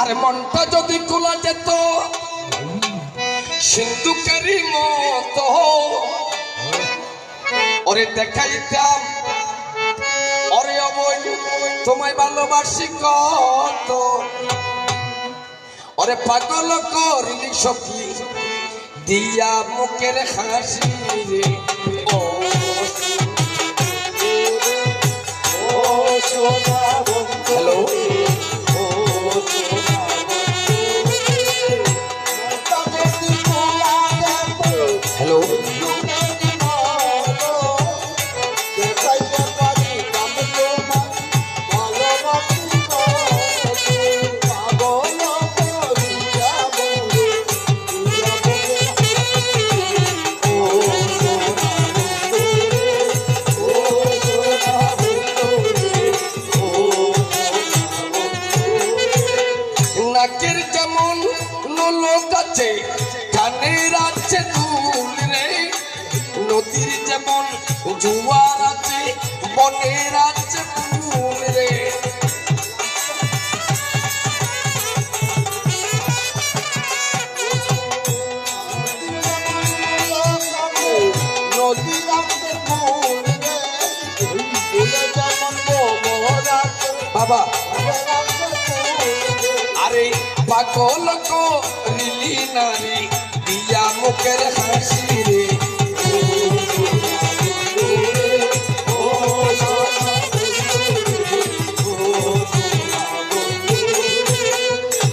আর মনটা যদি খোলা যেত, সিন্ধুকারি মতো। ওরে দেখাইতাম, ওরে অবৈ তোমায় ভালোবাসি কত। ওরে পাগল করলি সখী, দিয়া মুখের হাসি রে। নাকের যেমন নলক আছে কানের আছে দুল রে। নদীর যেমন জুয়ার আছে বনের আছে ফুল রে বাবা। আরে পাগল করিলি নারী